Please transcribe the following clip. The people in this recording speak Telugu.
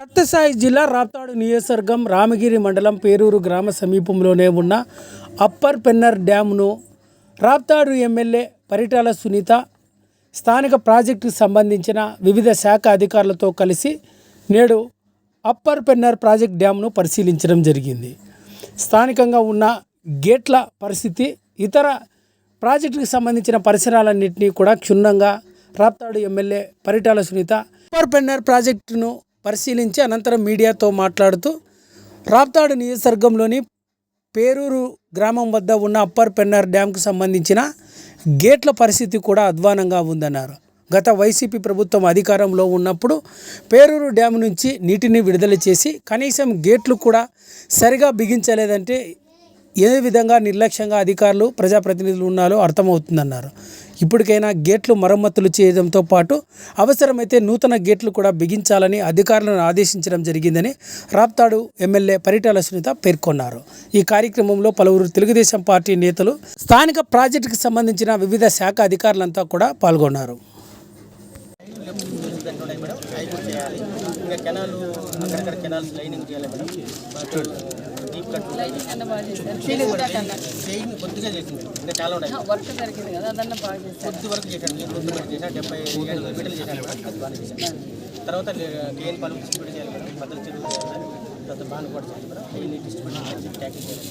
సత్యసాయి జిల్లా రాప్తాడు నియోజకవర్గం రామగిరి మండలం పేరూరు గ్రామ సమీపంలోనే ఉన్న అప్పర్ పెన్నర్ డ్యామ్ను రాప్తాడు ఎమ్మెల్యే పరిటాల సునీత స్థానిక ప్రాజెక్టుకు సంబంధించిన వివిధ శాఖ అధికారులతో కలిసి నేడు అప్పర్ పెన్నర్ ప్రాజెక్ట్ డ్యామ్ను పరిశీలించడం జరిగింది. స్థానికంగా ఉన్న గేట్ల పరిస్థితి ఇతర ప్రాజెక్టుకు సంబంధించిన పరిసరాలన్నింటినీ కూడా క్షుణ్ణంగా రాప్తాడు ఎమ్మెల్యే పరిటాల సునీత అప్పర్ పెన్నర్ ప్రాజెక్టును పరిశీలించి అనంతరం మీడియాతో మాట్లాడుతూ రాప్తాడు నియోజకవర్గంలోని పేరూరు గ్రామం వద్ద ఉన్న అప్పర్ పెన్నర్ డ్యాంకు సంబంధించిన గేట్ల పరిస్థితి కూడా అధ్వానంగా ఉందన్నారు. గత వైసీపీ ప్రభుత్వం అధికారంలో ఉన్నప్పుడు పేరూరు డ్యామ్ నుంచి నీటిని విడుదల చేసి కనీసం గేట్లు కూడా సరిగా బిగించలేదంటే ఏ విధంగా నిర్లక్ష్యంగా అధికారులు ప్రజాప్రతినిధులు ఉన్నారో అర్థమవుతుందన్నారు. ఇప్పటికైనా గేట్లు మరమ్మతులు చేయడంతో పాటు అవసరమైతే నూతన గేట్లు కూడా బిగించాలని అధికారులను ఆదేశించడం జరిగిందని రాప్తాడు ఎమ్మెల్యే పరిటాల సునీత పేర్కొన్నారు. ఈ కార్యక్రమంలో పలువురు తెలుగుదేశం పార్టీ నేతలు స్థానిక ప్రాజెక్టుకు సంబంధించిన వివిధ శాఖ అధికారులంతా కూడా పాల్గొన్నారు. చేయాలి ఇంకా కెనాల్ అక్కడక్కడ కెనాల్స్ లైనింగ్ చేయాలి మేడం. కొద్దిగా చేసింది చాలా ఉన్నాయి వర్క్ జరిగింది కదా బాగా కొద్ది వరకు చేశాను నేను కొద్ది వరకు చేశాను డెబ్బై ఏడు మీటర్లు చేశాను బాగా చేశాను తర్వాత కేఎన్ పాలు డిస్ట్రిబ్యూట్ చేయాలి మేడం మద్దతు చెరువు చేయాలి తర్వాత బాగా కూడా చేయాలి మేడం అవి డిస్ట్రిబ్యూట్ ట్యాకింగ్ చేయాలి